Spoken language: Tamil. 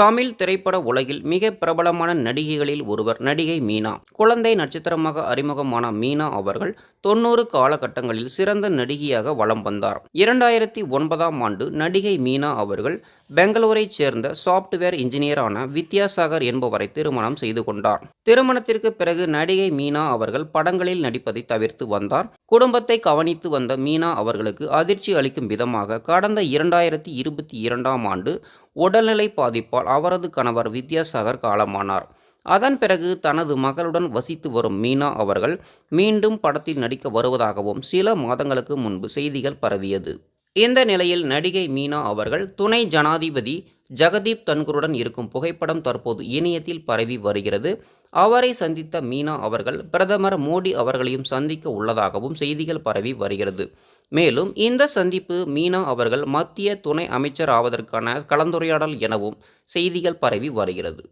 தமிழ் திரைப்பட உலகில் மிக பிரபலமான நடிகைகளில் ஒருவர் நடிகை மீனா. குழந்தை நட்சத்திரமாக அறிமுகமான மீனா அவர்கள் தொண்ணூறு காலகட்டங்களில் சிறந்த நடிகையாக வலம் வந்தார். இரண்டாயிரத்தி ஒன்பதாம் ஆண்டு நடிகை மீனா அவர்கள் பெங்களூரைச் சேர்ந்த சாப்ட்வேர் இன்ஜினியரான வித்யாசாகர் என்பவரை திருமணம் செய்து கொண்டார். திருமணத்திற்கு பிறகு நடிகை மீனா அவர்கள் படங்களில் நடிப்பதை தவிர்த்து வந்தார். குடும்பத்தை கவனித்து வந்த மீனா அவர்களுக்கு அதிர்ச்சி அளிக்கும் விதமாக கடந்த இரண்டாயிரத்தி இருபத்தி இரண்டாம் ஆண்டு உடல்நிலை பாதிப்பால் அவரது கணவர் வித்யாசாகர் காலமானார். அதன் பிறகு தனது மகளுடன் வசித்து வரும் மீனா அவர்கள் மீண்டும் படத்தில் நடிக்க வருவதாகவும் சில மாதங்களுக்கு முன்பு செய்திகள் பரவியது. இந்த நிலையில் நடிகை மீனா அவர்கள் துணை ஜனாதிபதி ஜெகதீப் தன்கருடன் இருக்கும் புகைப்படம் தற்போது இணையத்தில் பரவி வருகிறது. அவரை சந்தித்த மீனா அவர்கள் பிரதமர் மோடி அவர்களையும் சந்திக்க உள்ளதாகவும் செய்திகள் பரவி வருகிறது. மேலும் இந்த சந்திப்பு மீனா அவர்கள் மத்திய துணை அமைச்சர் ஆவதற்கான கலந்துரையாடல் எனவும் செய்திகள் பரவி வருகிறது.